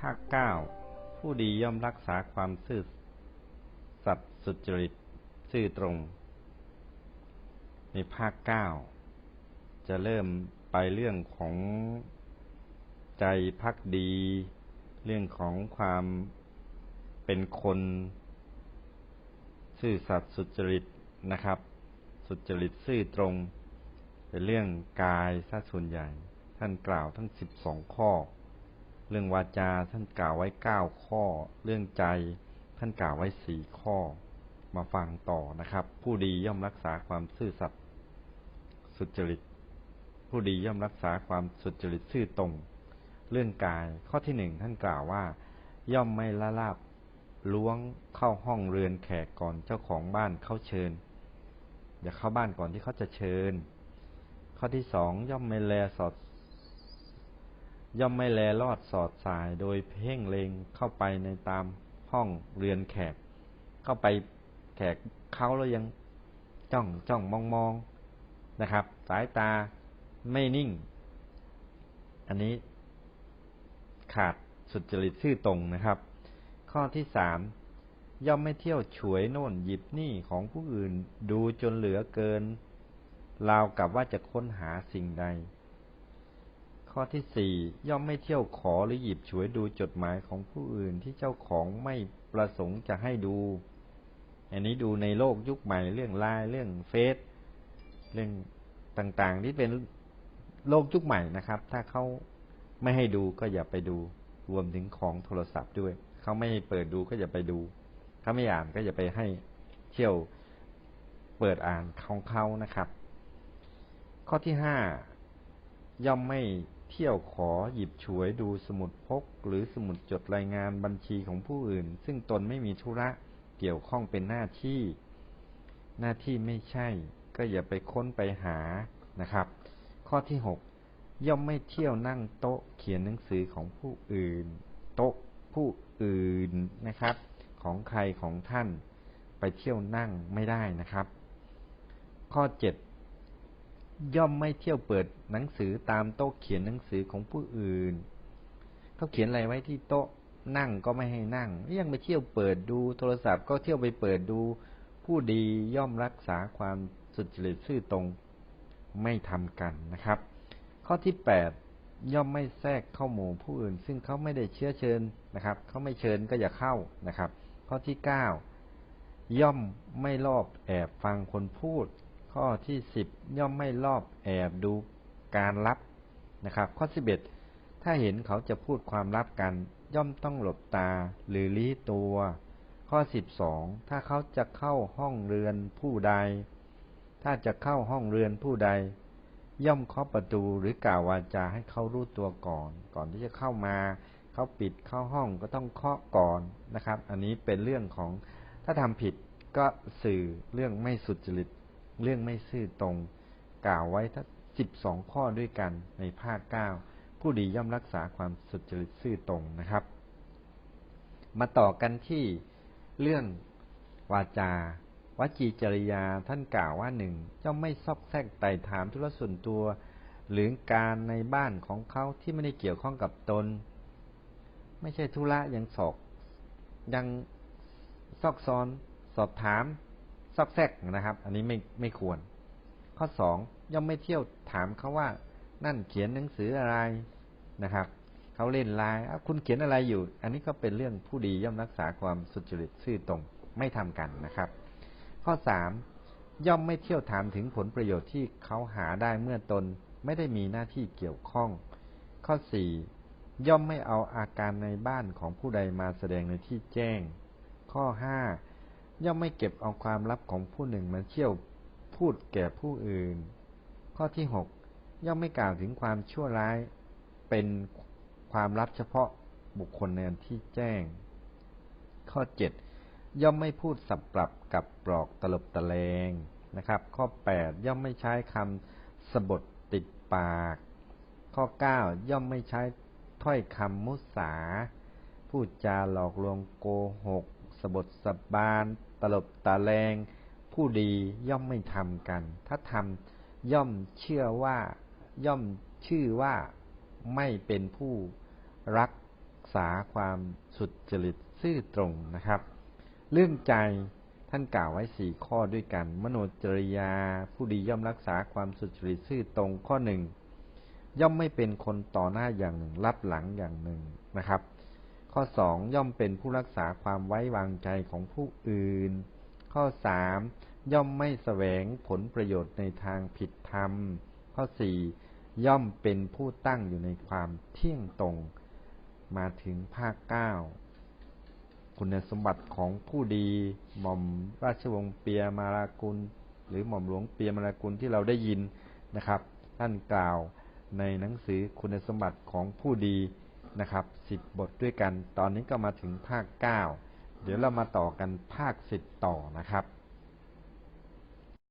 ภาคเก้าผู้ดีย่อมรักษาความซื่อสัตย์สุจริตซื่อตรง ในภาคเก้าจะเริ่มไปเรื่องของใจพักดี เรื่องของความเป็นคน ซื่อสัตย์สุจริตนะครับ สุจริตซื่อตรง เป็นเรื่องกายซะส่วนใหญ่ ท่านกล่าวทั้งสิบสองข้อ เรื่องวาจาท่านกล่าวไว้เก้าข้อ เรื่องใจท่านกล่าวไว้สี่ข้อ มาฟังต่อนะครับ ผู้ดีย่อมรักษาความซื่อสัตย์สุจริต ผู้ดีย่อมรักษาความสุจริตซื่อตรง เรื่องกายข้อที่หนึ่งท่านกล่าวว่า ย่อมไม่ละลาบล้วงเข้าห้องเรือนแขกก่อนเจ้าของบ้านเข้าเชิญ อย่าเข้าบ้านก่อนที่เขาจะเชิญ ข้อที่สองย่อมไม่แลสอด ย่อมไม่แลลอดสอดสายโดยเพ่งเลงเข้าไปในตามห้องเรือนแขก เข้าไปแขกเขาแล้วยังจ้องจ้องมองมองนะครับ สายตาไม่นิ่ง อันนี้ขาดสุจริตซื่อตรงนะครับ ข้อที่สามย่อมไม่เที่ยวฉวยโน่นหยิบนี่ของผู้อื่นดูจนเหลือเกินราวกับว่าจะค้นหาสิ่งใด ข้อที่สี่ย่อมไม่เที่ยวขอหรือหยิบฉวยดูจดหมายของผู้อื่นที่เจ้าของไม่ประสงค์จะให้ดู อันนี้ดูในโลกยุคใหม่เรื่องไลน์เรื่องเฟซเรื่องต่างๆที่เป็นโลกยุคใหม่นะครับ ถ้าเขาไม่ให้ดูก็อย่าไปดูรวมถึงของโทรศัพท์ด้วยเขาไม่ให้เปิดดูก็อย่าไปดูถ้าไม่อ่านก็อย่าไปให้เที่ยวเปิดอ่านของเขานะครับ ข้อที่ห้าย่อมไม่ เที่ยวขอหยิบฉวยดูสมุดพก หรือสมุดจดรายงานบัญชีของผู้อื่น ซึ่งตนไม่มีธุระเกี่ยวข้องเป็นหน้าที่ หน้าที่ไม่ใช่ ก็อย่าไปค้นไปหานะครับ ข้อที่หกย่อมไม่เที่ยวนั่งโต๊ะเขียนหนังสือของผู้อื่น โต๊ะผู้อื่นนะครับ ของใครของท่าน ไปเที่ยวนั่งไม่ได้นะครับ ข้อเจ็ด ย่อมไม่เที่ยวเปิดหนังสือตามโต๊ะเขียนหนังสือของผู้อื่นเขาเขียนอะไรไว้ที่โต๊ะนั่งก็ไม่ให้นั่ง ยังไปเที่ยวเปิดดูโทรศัพท์ก็เที่ยวไปเปิดดู ผู้ดีย่อมรักษาความสุจริตซื่อตรงไม่ทำกันนะครับ ข้อที่แปดย่อมไม่แทรกเข้าหมู่ผู้อื่น ซึ่งเขาไม่ได้เชื้อเชิญนะครับเขาไม่เชิญก็อย่าเข้านะครับ ข้อที่เก้าย่อมไม่รอบแอบฟังคนพูด ข้อที่สิบย่อมไม่รอบแอบดูการรับนะครับ ข้อสิบเอ็ดถ้าเห็นเขาจะพูดความลับกัน ย่อมต้องหลบตาหรือลี้ตัว ข้อสิบสองถ้าเขาจะเข้าห้องเรือนผู้ใด ถ้าจะเข้าห้องเรือนผู้ใด ย่อมเคาะประตูหรือกล่าววาจาให้เขารู้ตัวก่อน ก่อนที่จะเข้ามาเขาปิดเข้าห้องก็ต้องเคาะก่อนนะครับ อันนี้เป็นเรื่องของถ้าทำผิดก็สื่อเรื่องไม่สุจริต เรื่องไม่ซื่อตรง กล่าวไว้ทั้งสิบสองข้อด้วยกันในภาคเก้าผู้ดีย่อมรักษาความสุจริตซื่อตรงนะครับ มาต่อกันที่เรื่องวาจาวจีจริยาท่านกล่าวว่าหนึ่งย่อมไม่ซอกแซกไต่ถามธุรส่วนตัว หรือการในบ้านของเขาที่ไม่ได้เกี่ยวข้องกับตน ไม่ใช่ธุระยังสอกยังซอกซ้อนสอบถาม ซอกแซกนะครับ อันนี้ไม่ไม่ควร ข้อสองย่อมไม่เที่ยวถามเขาว่า นั่นเขียนหนังสืออะไรนะครับเขาเล่นไลน์คุณเขียนอะไรอยู่ อันนี้ก็เป็นเรื่องผู้ดีย่อมรักษาความสุจริตซื่อตรงไม่ทำกันนะครับ ข้อสามย่อมไม่เที่ยวถามถึงผลประโยชน์ที่เขาหาได้เมื่อตนไม่ได้มีหน้าที่เกี่ยวข้อง ข้อสี่ย่อมไม่เอาอาการในบ้านของผู้ใดมาแสดงในที่แจ้ง ข้อห้า ย่อมไม่เก็บเอาความลับของผู้หนึ่งมาเที่ยวพูดแก่ผู้อื่น ข้อที่หกย่อมไม่กล่าวถึงความชั่วร้ายเป็นความลับเฉพาะบุคคลในที่แจ้ง ข้อเจ็ดย่อมไม่พูดสับปรับกับปลอกตลบตะเลงนะครับ ข้อแปดย่อมไม่ใช้คำสบทติดปาก ข้อเก้าย่อมไม่ใช้ถ้อยคำมุสาพูดจาหลอกลวงโกหก บทสบาน ตลบตะแลงผู้ดีย่อมไม่ทำกัน ถ้าทำย่อมเชื่อว่า ย่อมชื่อว่าไม่เป็นผู้รักษาความสุจริตซื่อตรงนะครับ เรื่องใจท่านกล่าวไว้สี่ข้อด้วยกัน มโนจริยา ผู้ดีย่อมรักษาความสุจริตซื่อตรงข้อหนึ่งย่อมไม่เป็นคนต่อหน้าอย่างหนึ่งรับหลังอย่างหนึ่งนะครับ ข้อสองย่อมเป็นผู้รักษาความไว้วางใจของผู้อื่น ข้อสามย่อมไม่แสวงผลประโยชน์ในทางผิดธรรม ข้อสี่ย่อมเป็นผู้ตั้งอยู่ในความเที่ยงตรง มาถึงภาคเก้าคุณสมบัติของผู้ดีหม่อมราชวงศ์เปียมารากุล หรือหม่อมหลวงเปียมารากุลที่เราได้ยินนะครับ ท่านกล่าวในหนังสือคุณสมบัติของผู้ดี นะครับสิบบทด้วยกัน ตอนนี้ก็มาถึงภาคเก้าเดี๋ยวเรามาต่อกันภาคสิบต่อนะครับ